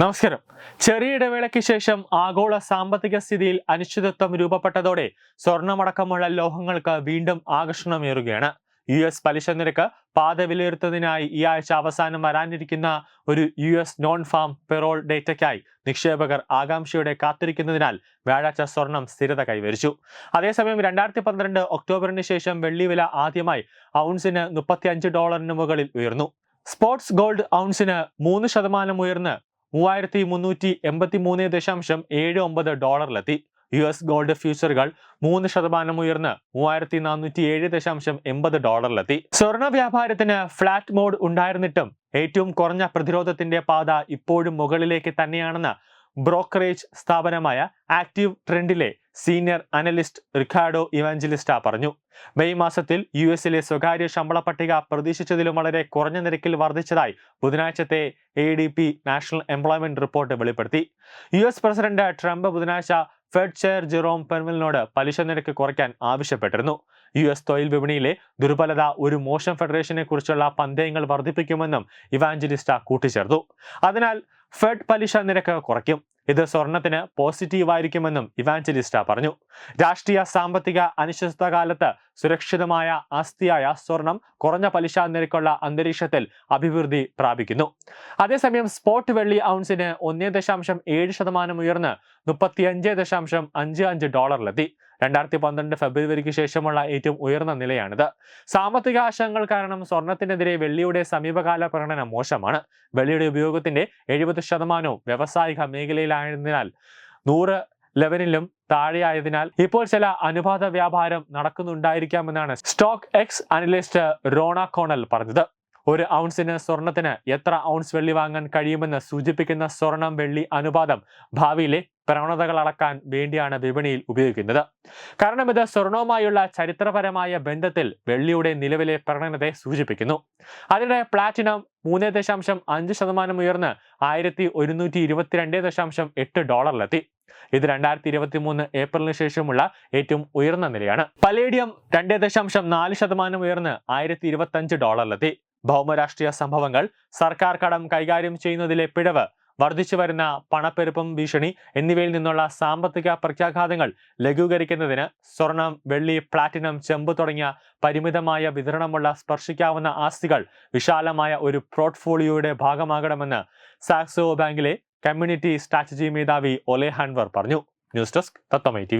നമസ്കാരം. ചെറിയ ഇടവേളയ്ക്ക് ശേഷം ആഗോള സാമ്പത്തിക സ്ഥിതിയിൽ അനിശ്ചിതത്വം രൂപപ്പെട്ടതോടെ സ്വർണമടക്കമുള്ള ലോഹങ്ങൾക്ക് വീണ്ടും ആകർഷണമേറുകയാണ്. യു എസ് പലിശ നിരക്ക് പാത വിലയിരുത്തുന്നതിനായി ഈ ആഴ്ച അവസാനം വരാനിരിക്കുന്ന ഒരു U S non farm payroll ഡേറ്റയ്ക്കായി നിക്ഷേപകർ ആകാംക്ഷയോടെ കാത്തിരിക്കുന്നതിനാൽ വ്യാഴാഴ്ച സ്വർണം സ്ഥിരത കൈവരിച്ചു. അതേസമയം രണ്ടായിരത്തി പന്ത്രണ്ട് ഒക്ടോബറിന് ശേഷം വെള്ളി വില ആദ്യമായി ഔൺസിന് മുപ്പത്തി അഞ്ച് ഡോളറിന് മുകളിൽ ഉയർന്നു. സ്പോർട്സ് ഗോൾഡ് ഔൺസിന് മൂന്ന് ശതമാനം ഉയർന്ന് മൂവായിരത്തി മുന്നൂറ്റി എൺപത്തി മൂന്ന് ദശാംശം ഏഴ് ഒമ്പത് ഡോളറിലെത്തി. യു എസ് ഗോൾഡ് ഫ്യൂച്ചറുകൾ മൂന്ന് ശതമാനം ഉയർന്ന് മൂവായിരത്തി നാനൂറ്റി ഏഴ് ദശാംശം എൺപത് ഡോളറിലെത്തി. സ്വർണ വ്യാപാരത്തിന് ഫ്ലാറ്റ് മോഡ് ഉണ്ടായിരുന്നിട്ടും ഏറ്റവും കുറഞ്ഞ പ്രതിരോധത്തിന്റെ പാത ഇപ്പോഴും മുകളിലേക്ക് തന്നെയാണെന്ന് ബ്രോക്കറേജ് സ്ഥാപനമായ ആക്റ്റീവ് ട്രെൻഡിലെ സീനിയർ അനലിസ്റ്റ് റിക്കാർഡോ ഇവാഞ്ചലിസ്റ്റ പറഞ്ഞു. മെയ് മാസത്തിൽ യു എസിലെ സ്വകാര്യ ശമ്പള പട്ടിക പ്രതീക്ഷിച്ചതിലും വളരെ കുറഞ്ഞ നിരക്കിൽ വർദ്ധിച്ചതായി ബുധനാഴ്ചത്തെ A D P national employment report വെളിപ്പെടുത്തി. യു എസ് പ്രസിഡന്റ് ട്രംപ് ബുധനാഴ്ച ഫെഡ് ചെയർ ജെറോം പെർമിലിനോട് പലിശ നിരക്ക് കുറയ്ക്കാൻ ആവശ്യപ്പെട്ടിരുന്നു. യു എസ് തൊഴിൽ വിപണിയിലെ ദുർബലത ഒരു മോശം ഫെഡറേഷനെ കുറിച്ചുള്ള പന്തയങ്ങൾ വർദ്ധിപ്പിക്കുമെന്നും ഇവാഞ്ചലിസ്റ്റ കൂട്ടിച്ചേർത്തു. അതിനാൽ ഫെഡ് പലിശ നിരക്ക് കുറയ്ക്കും. ഇത് സ്വർണത്തിന് പോസിറ്റീവായിരിക്കുമെന്നും ഇവാഞ്ചലിസ്റ്റ പറഞ്ഞു. രാഷ്ട്രീയ സാമ്പത്തിക അനിശ്ചിത കാലത്ത് സുരക്ഷിതമായ ആസ്തിയായ സ്വർണം കുറഞ്ഞ പലിശ നിരക്കുള്ള അന്തരീക്ഷത്തിൽ അഭിവൃദ്ധി പ്രാപിക്കുന്നു. അതേസമയം സ്പോട്ട് വെള്ളി ഔൺസിന് ഒന്നേ ദശാംശം ഏഴ് ശതമാനം ഉയർന്ന് മുപ്പത്തിയഞ്ച് ദശാംശം അഞ്ച് അഞ്ച് ഡോളറിലെത്തി. രണ്ടായിരത്തി പന്ത്രണ്ട് ഫെബ്രുവരിക്ക് ശേഷമുള്ള ഏറ്റവും ഉയർന്ന നിലയാണിത്. സാമ്പത്തിക ആശങ്കകൾ കാരണം സ്വർണത്തിനെതിരെ വെള്ളിയുടെ സമീപകാല പ്രകടനം മോശമാണ്. വെള്ളിയുടെ ഉപയോഗത്തിന്റെ എഴുപത് ശതമാനവും വ്യവസായിക മേഖലയിലായതിനാൽ നൂറ് ലെവലിലും താഴെയായതിനാൽ ഇപ്പോൾ ചില അനുപാത വ്യാപാരം നടക്കുന്നുണ്ടായിരിക്കാമെന്നാണ് stock X analyst Rhona Connell പറഞ്ഞത്. ഒരു ഔൺസിന് സ്വർണത്തിന് എത്ര ഔൺസ് വെള്ളി വാങ്ങാൻ കഴിയുമെന്ന് സൂചിപ്പിക്കുന്ന സ്വർണം വെള്ളി അനുപാതം ഭാവിയിലെ പ്രവണതകൾ അളക്കാൻ വേണ്ടിയാണ് വിപണിയിൽ ഉപയോഗിക്കുന്നത്. കാരണം ഇത് സ്വർണവുമായുള്ള ചരിത്രപരമായ ബന്ധത്തിൽ വെള്ളിയുടെ നിലവിലെ പ്രകടനത്തെ സൂചിപ്പിക്കുന്നു. അതിനിടെ പ്ലാറ്റിനം മൂന്ന് ദശാംശം അഞ്ച് ശതമാനം ഉയർന്ന് ആയിരത്തി ഒരുന്നൂറ്റി ഇരുപത്തിരണ്ട് ദശാംശം എട്ട് ഡോളറിലെത്തി. ഇത് രണ്ടായിരത്തി ഇരുപത്തി മൂന്ന് ഏപ്രിലിന് ശേഷമുള്ള ഏറ്റവും ഉയർന്ന നിലയാണ്. പലേഡിയം രണ്ട് ദശാംശം നാല് ശതമാനം ഉയർന്ന് ആയിരത്തി ഇരുപത്തി അഞ്ച് ഡോളറിലെത്തി. ഭൗമരാഷ്ട്രീയ സംഭവങ്ങൾ സർക്കാർ കടം കൈകാര്യം ചെയ്യുന്നതിലെ പിഴവ് വർദ്ധിച്ചു വരുന്ന പണപ്പെരുപ്പം ഭീഷണി എന്നിവയിൽ നിന്നുള്ള സാമ്പത്തിക പ്രത്യാഘാതങ്ങൾ ലഘൂകരിക്കുന്നതിന് സ്വർണം വെള്ളി പ്ലാറ്റിനം ചെമ്പ് തുടങ്ങിയ പരിമിതമായ വിതരണമുള്ള സ്പർശിക്കാവുന്ന ആസ്തികൾ വിശാലമായ ഒരു പോർട്ട്ഫോളിയോയുടെ ഭാഗമാകണമെന്ന് സാക്സോ ബാങ്കിലെ കമ്മ്യൂണിറ്റി സ്ട്രാറ്റജി മേധാവി ഒലെ ഹാൻവർ പറഞ്ഞു. News desk തത്തമൈ T